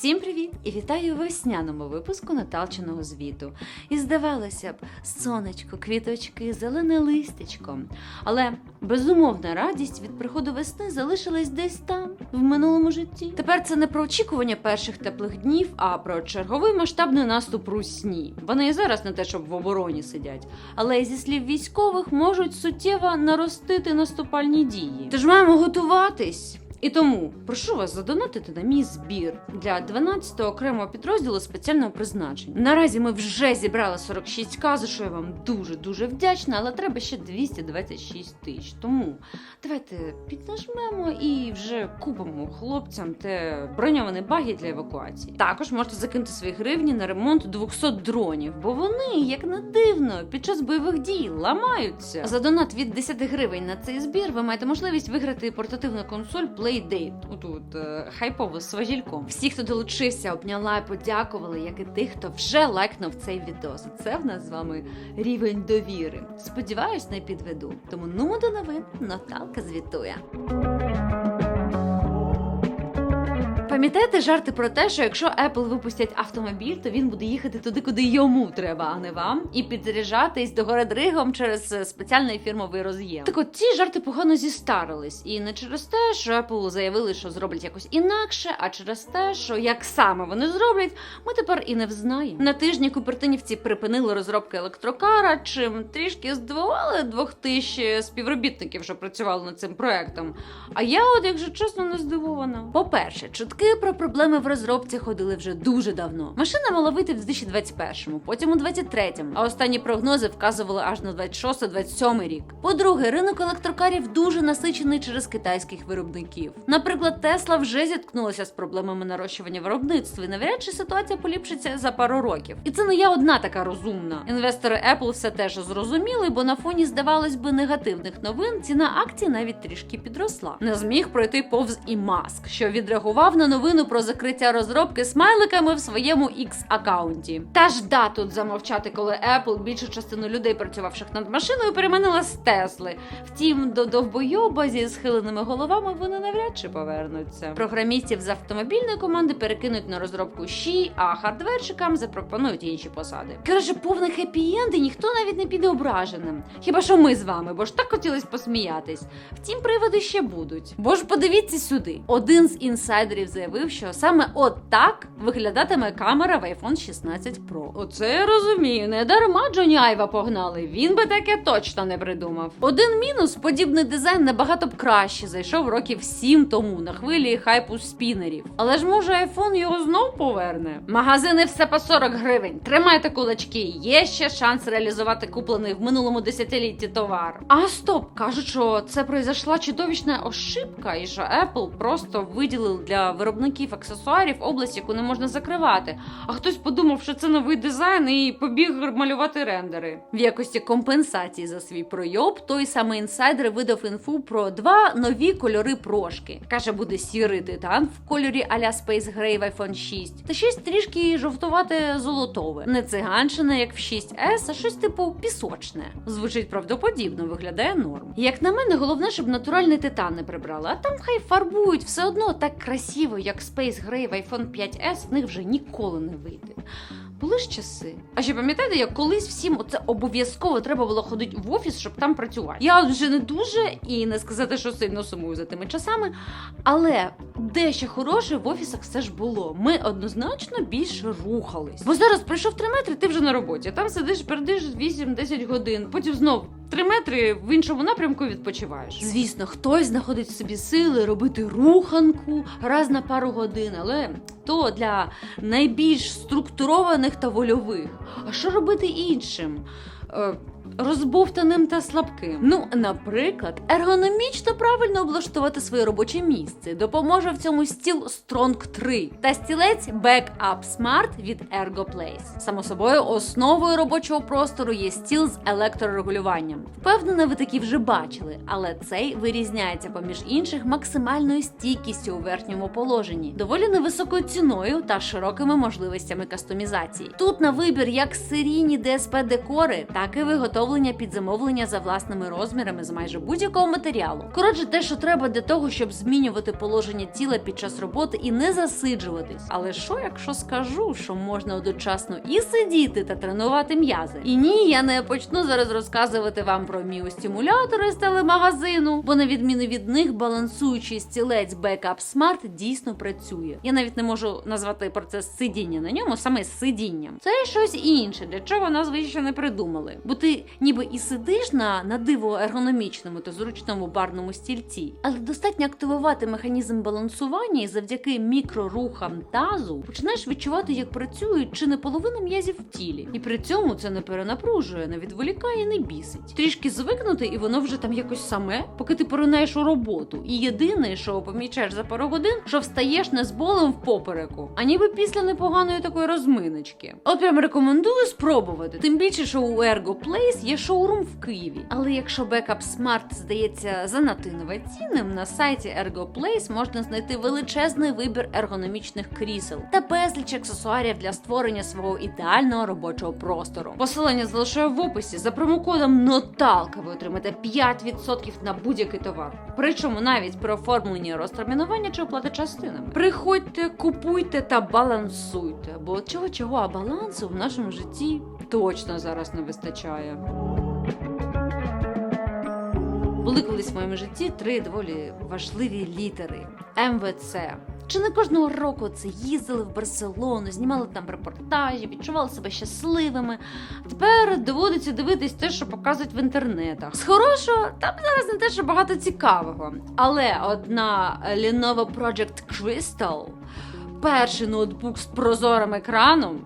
Всім привіт і вітаю весняному випуску Наталчиного звіту. І здавалося б, сонечко, квіточки, зелене листячко. Але безумовна радість від приходу весни залишилась десь там, в минулому житті. Тепер це не про очікування перших теплих днів, а про черговий масштабний наступ русні. Вони і зараз не те, щоб в обороні сидять, але зі слів військових можуть суттєво наростити наступальні дії. Тож маємо готуватись. І тому прошу вас задонатити на мій збір для 12-го окремого підрозділу спеціального призначення. Наразі ми вже зібрали 46к, за що я вам дуже дуже вдячна, але треба ще 226 тисяч. Тому давайте піднажмемо і вже купимо хлопцям те броньовані баги для евакуації. Також можете закинути свої гривні на ремонт 200 дронів, бо вони, як не дивно, під час бойових дій ламаються. За донат від 10 гривень на цей збір ви маєте можливість виграти портативну консоль Playdate. Отут е, хайпово з важільком. Всі, хто долучився, обняла і подякували, як і тих, хто вже лайкнув цей відос. Це в нас з вами рівень довіри. Сподіваюсь, не підведу. Тому ну до новин Наталка звітує. Пам'ятаєте жарти про те, що якщо Apple випустять автомобіль, то він буде їхати туди, куди йому треба, а не вам, і підзаряджатись до гори дригом через е, спеціальний фірмовий роз'єм. Так от ці жарти погано зістарились, і не через те, що Apple заявили, що зроблять якось інакше, а через те, що як саме вони зроблять, ми тепер і не взнаємо. На тижні купертинівці припинили розробки електрокара, чим трішки здивували двох тисяч співробітників, що працювали над цим проектом. А я, от, якщо чесно, не здивована. По-перше, чутки про проблеми в розробці ходили вже дуже давно. Машина мала вийти в 2021-му, потім у 23-му, а останні прогнози вказували аж на 26-27 рік. По-друге, ринок електрокарів дуже насичений через китайських виробників. Наприклад, Тесла вже зіткнулася з проблемами нарощування виробництва. і Навряд чи ситуація поліпшиться за пару років. І це не я одна така розумна. Інвестори Apple все теж зрозуміли, бо на фоні, здавалось би, негативних новин ціна акцій навіть трішки підросла. Не зміг пройти повз і Маск, що відреагував на новину про закриття розробки смайликами в своєму X акаунті. Та ж да тут замовчати, коли Apple більшу частину людей, працювавших над машиною, переманила з Тесли. Втім, до довбойоба зі схиленими головами вони навряд чи повернуться. Програмістів з автомобільної команди перекинуть на розробку щі, а хардверчикам запропонують інші посади. Коротше, повний хеппі-енд і ніхто навіть не піде ображеним. Хіба що ми з вами, бо ж так хотілось посміятись. Втім, приводи ще будуть. Бо ж подивіться сюди. Один з інсайдерів заявив, що саме от так виглядатиме камера в iPhone 16 Pro. Оце я розумію. Не дарма Джоні Айва погнали. Він би таке точно не придумав. Один мінус подібний дизайн набагато б краще зайшов років 7 тому на хвилі хайпу спінерів. Але ж може iPhone його знов поверне. Магазини все по 40 гривень. Тримайте кулачки. Є ще шанс реалізувати куплений в минулому десятилітті товар. А стоп, кажуть, що це произошла чудовищна ошибка, і що Apple просто виділив для виробників аксесуарів область, яку не можна закривати. А хтось подумав, що це новий дизайн і побіг малювати рендери. В якості компенсації за свій пройоб той самий інсайдер видав інфу про два нові кольори прошки. Каже, буде сірий титан в кольорі а-ля Space Gray в iPhone 6, та щось трішки жовтувате золотове. Не циганщине, як в 6S, а щось типу пісочне. Звучить правдоподібно, виглядає норм. Як на мене, головне, щоб натуральний титан не прибрали, а там хай фарбують все одно так красиво, як Space Gray в iPhone 5S, в них вже ніколи не вийде. Були ж часи. А ще пам'ятаєте, як колись всім оце обов'язково треба було ходити в офіс, щоб там працювати. Я вже не дуже і не сказати, що сильно сумую за тими часами. Але дещо хороше в офісах все ж було. Ми однозначно більше рухались. Бо зараз прийшов 3 метри, ти вже на роботі. Там сидиш, пердиш 8-10 годин, потім знов. Три метри в іншому напрямку відпочиваєш. Звісно, хтось знаходить собі сили робити руханку раз на пару годин, але то для найбільш структурованих та вольових. А що робити іншим? Е, Розбовтаним та слабким. Ну, наприклад, ергономічно правильно облаштувати своє робоче місце. Допоможе в цьому стіл Strong 3 та стілець Backup Smart від ErgoPlace. Само собою, основою робочого простору є стіл з електрорегулюванням. Впевнена, ви такі вже бачили, але цей вирізняється поміж інших максимальною стійкістю у верхньому положенні, доволі невисокою ціною та широкими можливостями кастомізації. Тут на вибір як серійні DSP декори, так і виготовлення під замовлення за власними розмірами з майже будь-якого матеріалу. Коротше, те, що треба для того, щоб змінювати положення тіла під час роботи і не засиджуватись. Але що, якщо скажу, що можна одночасно і сидіти та тренувати м'язи? І ні, я не почну зараз розказувати вам про міостимулятори з телемагазину, бо на відміну від них балансуючий стілець Backup Smart дійсно працює. Я навіть не можу назвати процес сидіння на ньому саме сидінням. Це щось інше, для чого назви ще не придумали. Бо ти ніби і сидиш на, на диво ергономічному та зручному барному стільці, але достатньо активувати механізм балансування і завдяки мікрорухам тазу починаєш відчувати, як працюють чи не половина м'язів в тілі. І при цьому це не перенапружує, не відволікає, не бісить. Трішки звикнути, і воно вже там якось саме, поки ти поринаєш у роботу. І єдине, що помічаєш за пару годин, що встаєш не з болем в попереку, а ніби після непоганої такої розминочки. От прям рекомендую спробувати. Тим більше, що у Ergo Place є шоурум в Києві. Але якщо Backup Smart здається занадто інноваційним, на сайті Ergo Place можна знайти величезний вибір ергономічних крісел та безліч аксесуарів для створення свого ідеального робочого простору. Посилання залишаю в описі. За промокодом Ноталка ви отримаєте 5% на будь-який товар. Причому навіть при оформленні розтермінування чи оплати частинами. Приходьте, купуйте та балансуйте, бо чого чого, а балансу в нашому житті точно зараз не вистачає. Були колись в моєму житті три доволі важливі літери МВЦ. Чи не кожного року це їздили в Барселону, знімали там репортажі, відчували себе щасливими. Тепер доводиться дивитись те, що показують в інтернетах. З хорошого там зараз не те, що багато цікавого. Але одна Lenovo Project Crystal, перший ноутбук з прозорим екраном.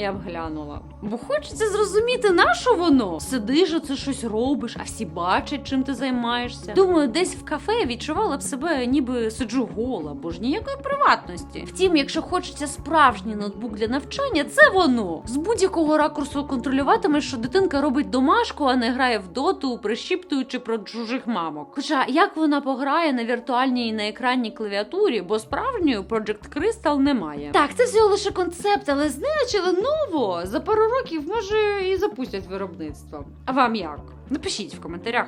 Я б глянула. Бо хочеться зрозуміти, на що воно. Сидиш, оце щось робиш, а всі бачать, чим ти займаєшся. Думаю, десь в кафе відчувала б себе, ніби сиджу гола, бо ж ніякої приватності. Втім, якщо хочеться справжній ноутбук для навчання, це воно. З будь-якого ракурсу контролюватимеш, що дитинка робить домашку, а не грає в доту, прищіптуючи про чужих мамок. Хоча як вона пограє на віртуальній і на екранній клавіатурі, бо справжньої Project Crystal немає. Так, це всього лише концепт, але значили ново. За пару років може і запустять виробництво. А вам як? Напишіть в коментарях.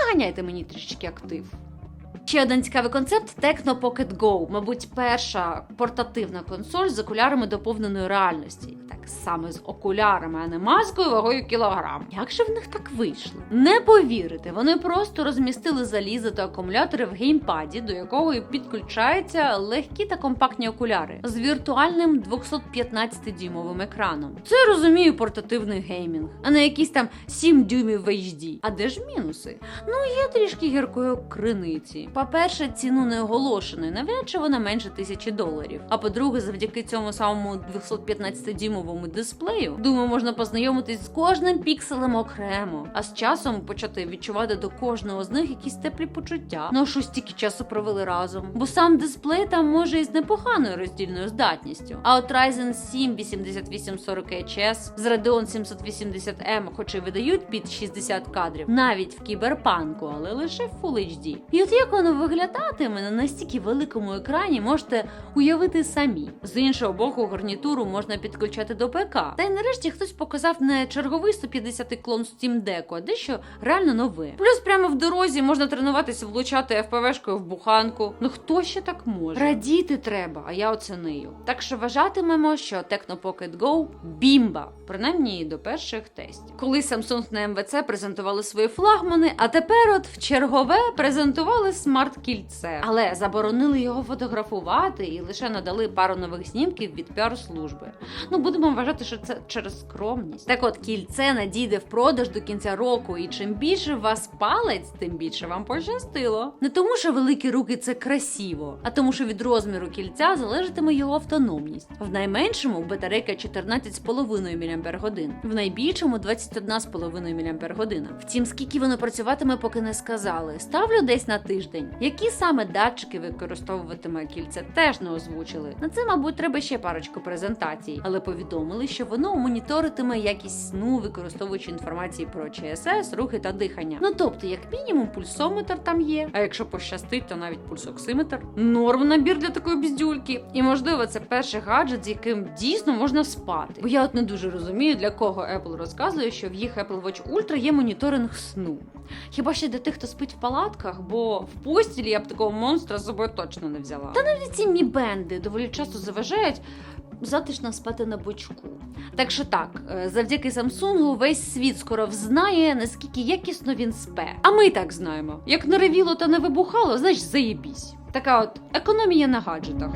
Наганяйте мені трішечки актив. Ще один цікавий концепт Tecno Pocket Go. Мабуть, перша портативна консоль з окулярами доповненої реальності. Саме з окулярами, а не маскою вагою кілограм. Як же в них так вийшло? Не повірите, вони просто розмістили залізо та акумулятори в геймпаді, до якого і підключаються легкі та компактні окуляри з віртуальним 215-дюймовим екраном. Це розумію портативний геймінг, а не якісь там 7 дюймів в HD. А де ж мінуси? Ну, є трішки гіркої криниці. По-перше, ціну не оголошено, навряд чи вона менше тисячі доларів. А по-друге, завдяки цьому самому 215-дюймовому дисплею, думаю, можна познайомитись з кожним пікселем окремо, а з часом почати відчувати до кожного з них якісь теплі почуття. Ну що стільки часу провели разом. Бо сам дисплей там може і з непоганою роздільною здатністю. А от Ryzen 7 8840 HS з Radeon 780M, хоч і видають під 60 кадрів, навіть в кіберпанку, але лише в Full HD. І от як воно виглядатиме на настільки великому екрані, можете уявити самі. З іншого боку, гарнітуру можна підключати до ПК. Та й нарешті хтось показав не черговий 150 клон Steam Deck, а дещо реально нове. Плюс прямо в дорозі можна тренуватися влучати ФПВшкою в буханку. Ну хто ще так може? Радіти треба, а я оцінию. Так що вважатимемо, що Tecno Pocket Go бімба, принаймні до перших тестів. Коли Samsung на МВЦ презентували свої флагмани, а тепер от в чергове презентували смарт-кільце, але заборонили його фотографувати і лише надали пару нових знімків від піар-служби. Ну будемо вважати, що це через скромність. Так от кільце надійде в продаж до кінця року, і чим більше вас палець, тим більше вам пощастило. Не тому, що великі руки це красиво, а тому, що від розміру кільця залежатиме його автономність. В найменшому батарейка 14,5 мАч, в найбільшому 21,5 мАч. Втім, скільки воно працюватиме, поки не сказали. Ставлю десь на тиждень. Які саме датчики використовуватиме кільце, теж не озвучили. На це, мабуть, треба ще парочку презентацій, але повідомлення повідомили, що воно моніторитиме якість сну, використовуючи інформації про ЧСС, рухи та дихання. Ну тобто, як мінімум, пульсометр там є. А якщо пощастить, то навіть пульсоксиметр. Норм набір для такої біздюльки. І можливо, це перший гаджет, з яким дійсно можна спати. Бо я от не дуже розумію, для кого Apple розказує, що в їх Apple Watch Ultra є моніторинг сну. Хіба ще для тих, хто спить в палатках, бо в постілі я б такого монстра з собою точно не взяла. Та навіть ці мі-бенди доволі часто заважають затишно спати на бочку. Так що так, е, завдяки Samsung весь світ скоро взнає, наскільки якісно він спе. А ми так знаємо. Як не ревіло та не вибухало, значить заєбісь. Така от економія на гаджетах.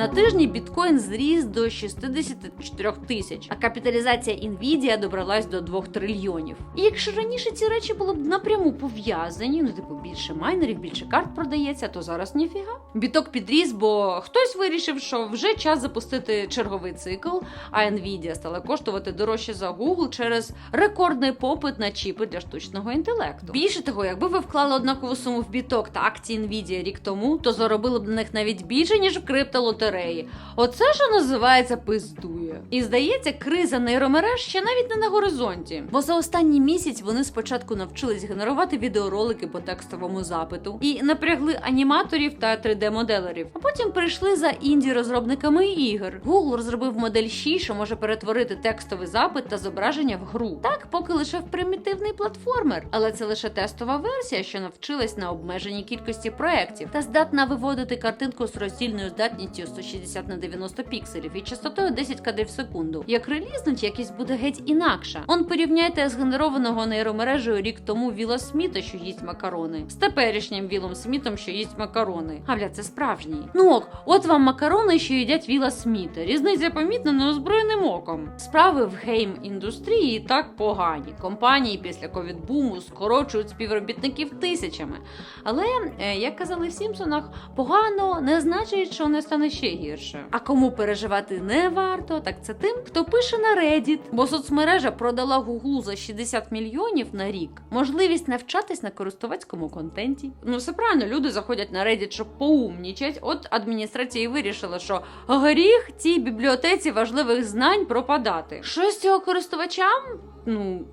На тижні біткоін зріс до 64 тисяч, а капіталізація Nvidia добралась до 2 трильйонів. І якщо раніше ці речі були б напряму пов'язані, ну типу більше майнерів, більше карт продається, то зараз ніфіга. Біток підріс, бо хтось вирішив, що вже час запустити черговий цикл, а Nvidia стала коштувати дорожче за Google через рекордний попит на чіпи для штучного інтелекту. Більше того, якби ви вклали однакову суму в біток та акції Nvidia рік тому, то заробили б на них навіть більше, ніж в криптолотереї. Оце що називається пиздує. І здається, криза нейромереж ще навіть не на горизонті. Бо за останній місяць вони спочатку навчились генерувати відеоролики по текстовому запиту і напрягли аніматорів та 3D-моделерів. А потім прийшли за інді-розробниками ігор. Google розробив модель 6, що може перетворити текстовий запит та зображення в гру. Так, поки лише в примітивний платформер, але це лише тестова версія, що навчилась на обмеженій кількості проєктів та здатна виводити картинку з роздільною здатністю 160 на 90 пікселів і частотою 10 кадрів в секунду. Як релізнуть, якість буде геть інакша. Он порівняйте згенерованого нейромережею рік тому Віла Сміта, що їсть макарони, з теперішнім Вілом Смітом, що їсть макарони. А бля, це справжній. Ну ок, от вам макарони, що їдять Віла Сміта. Різниця помітна неозброєним оком. Справи в гейм індустрії так погані. Компанії після ковідбуму скорочують співробітників тисячами. Але, е, як казали в Сімпсонах, погано не значить, що не стане ще гірше. А кому переживати не варто, так це тим, хто пише на Reddit. Бо соцмережа продала Гуглу за 60 мільйонів на рік можливість навчатись на користувацькому контенті. Ну все правильно, люди заходять на Reddit, щоб поумнічать. От адміністрація і вирішила, що гріх цій бібліотеці важливих знань пропадати. Що з цього користувачам? Ну.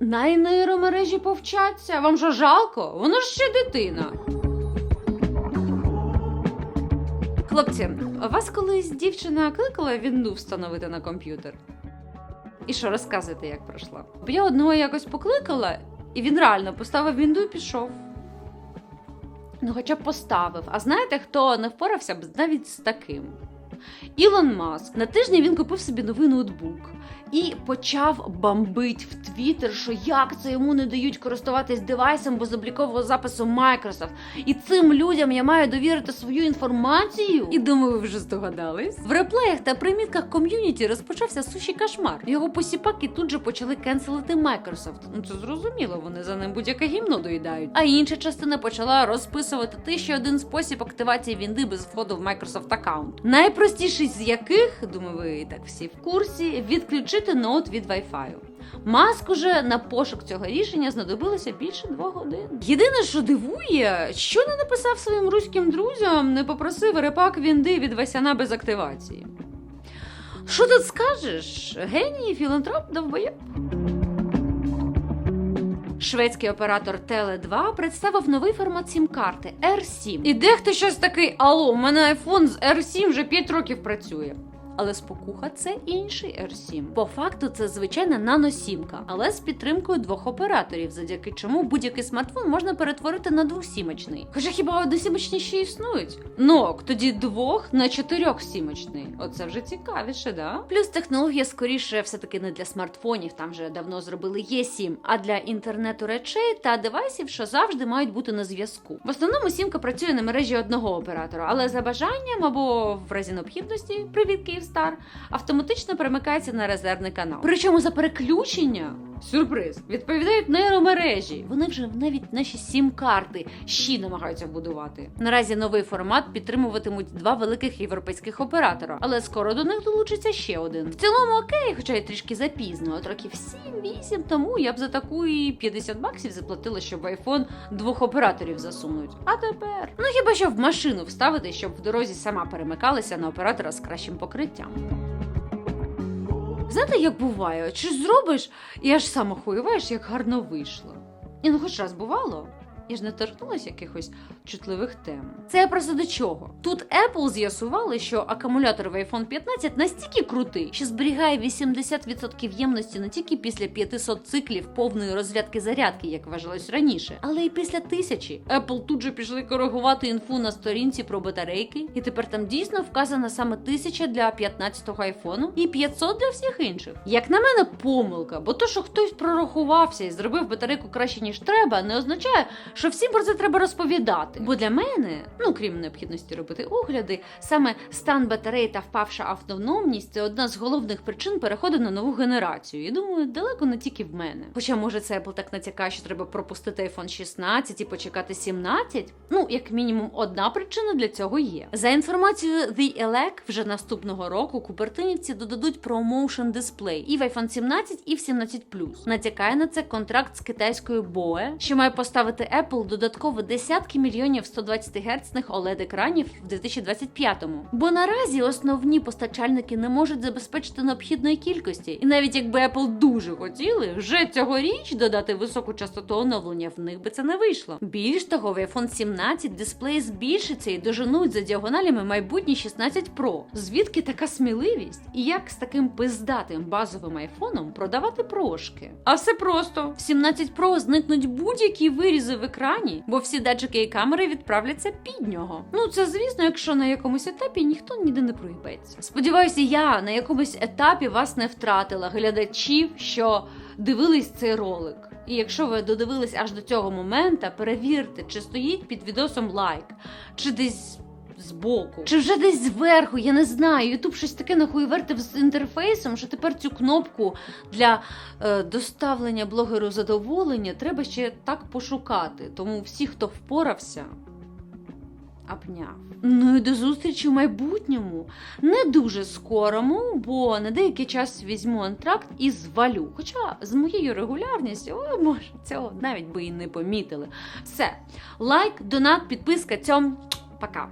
Най нейромережі повчаться. Вам що жалко? Воно ж ще дитина. Хлопці, вас колись дівчина кликала вінду встановити на комп'ютер? І що розказуєте, як пройшла? Я одного якось покликала, і він реально поставив вінду і пішов. Ну, хоча б поставив. А знаєте, хто не впорався б навіть з таким? Ілон Маск на тижні він купив собі новий ноутбук і почав бомбить в Твіттер, що як це йому не дають користуватись девайсом без облікового запису Microsoft. І цим людям я маю довірити свою інформацію. І думаю, ви вже здогадались. В реплеях та примітках ком'юніті розпочався суші кошмар. Його посіпаки тут же почали кенселити Microsoft. Ну це зрозуміло, вони за ним будь-яке гімно доїдають. А інша частина почала розписувати те, що один спосіб активації вінди без входу в Microsoft аккаунт. Найпростіший з яких, думаю, ви так всі в курсі, відключити ноут від Wi-Fi. Маск уже на пошук цього рішення знадобилося більше двох годин. Єдине, що дивує, що не написав своїм руським друзям, не попросив репак вінди від Васяна без активації. Що тут скажеш? Геній, філантроп, довбоєб? Шведський оператор Теле2 представив новий формат сім-карти R7. І дехто щось такий: алло, у мене iPhone з R7 вже 5 років працює. Але спокуха це інший R7. По факту це звичайна наносімка, але з підтримкою двох операторів, завдяки чому будь-який смартфон можна перетворити на двохсімочний. Хоча хіба односімочні ще існують? Ну, ок, тоді двох на чотирьохсімочний. Оце вже цікавіше, да? Плюс технологія скоріше все-таки не для смартфонів, там вже давно зробили Є7, а для інтернету речей та девайсів, що завжди мають бути на зв'язку. В основному сімка працює на мережі одного оператора, але за бажанням або в разі необхідності, привіт Київстар, автоматично перемикається на резервний канал. Причому за переключення Сюрприз! Відповідають нейромережі. Вони вже навіть наші сім-карти ще намагаються вбудувати. Наразі новий формат підтримуватимуть два великих європейських оператора, але скоро до них долучиться ще один. В цілому окей, хоча й трішки запізно. От років 7-8 тому я б за таку і 50 баксів заплатила, щоб айфон двох операторів засунуть. А тепер ну хіба що в машину вставити, щоб в дорозі сама перемикалася на оператора з кращим покриттям. Знаєте, як буває, чи зробиш, і аж сам охуєваєш, як гарно вийшло. І ну хоч раз бувало. Я ж не торкнулася якихось чутливих тем. Це я просто до чого? Тут Apple з'ясували, що акумулятор в iPhone 15 настільки крутий, що зберігає 80% ємності не тільки після 500 циклів повної розрядки зарядки, як вважалось раніше, але й після тисячі. Apple тут же пішли коригувати інфу на сторінці про батарейки, і тепер там дійсно вказана саме 1000 для 15-го айфону і 500 для всіх інших. Як на мене, помилка, бо то, що хтось прорахувався і зробив батарейку краще ніж треба, не означає, що всім про це треба розповідати. Бо для мене, ну крім необхідності робити огляди, саме стан батареї та впавша автономність це одна з головних причин переходу на нову генерацію. І думаю, далеко не тільки в мене. Хоча може це Apple так натякає, що треба пропустити iPhone 16 і почекати 17? Ну, як мінімум, одна причина для цього є. За інформацією The Elec, вже наступного року купертинівці додадуть ProMotion Display і в iPhone 17, і в 17 Натякає на це контракт з китайською BOE, що має поставити Apple додатково десятки мільйонів 120 герцних oled екранів в 2025-му. Бо наразі основні постачальники не можуть забезпечити необхідної кількості, і навіть якби Apple дуже хотіли, вже цьогоріч додати високу частоту оновлення, в них би це не вийшло. Більш того, в iPhone 17 дисплей збільшиться і доженуть за діагоналями майбутні 16 Pro. Звідки така сміливість? І як з таким пиздатим базовим айфоном продавати прошки? А все просто в 17 Pro зникнуть будь-які вирізи в екрані, бо всі датчики і камери відправляться під нього. Ну це звісно, якщо на якомусь етапі ніхто ніде не проїбеться. Сподіваюся, я на якомусь етапі вас не втратила глядачів, що дивились цей ролик. І якщо ви додивились аж до цього моменту, перевірте, чи стоїть під відосом лайк, чи десь. Збоку, чи вже десь зверху, я не знаю. Ютуб щось таке нахуєвертив з інтерфейсом, що тепер цю кнопку для е, доставлення блогеру задоволення треба ще так пошукати. Тому всі, хто впорався, апняв. Ну і до зустрічі в майбутньому. Не дуже скорому, бо на деякий час візьму антракт і звалю. Хоча з моєю регулярністю, ви може цього навіть би і не помітили. Все, лайк, донат, підписка, цьом. Пока.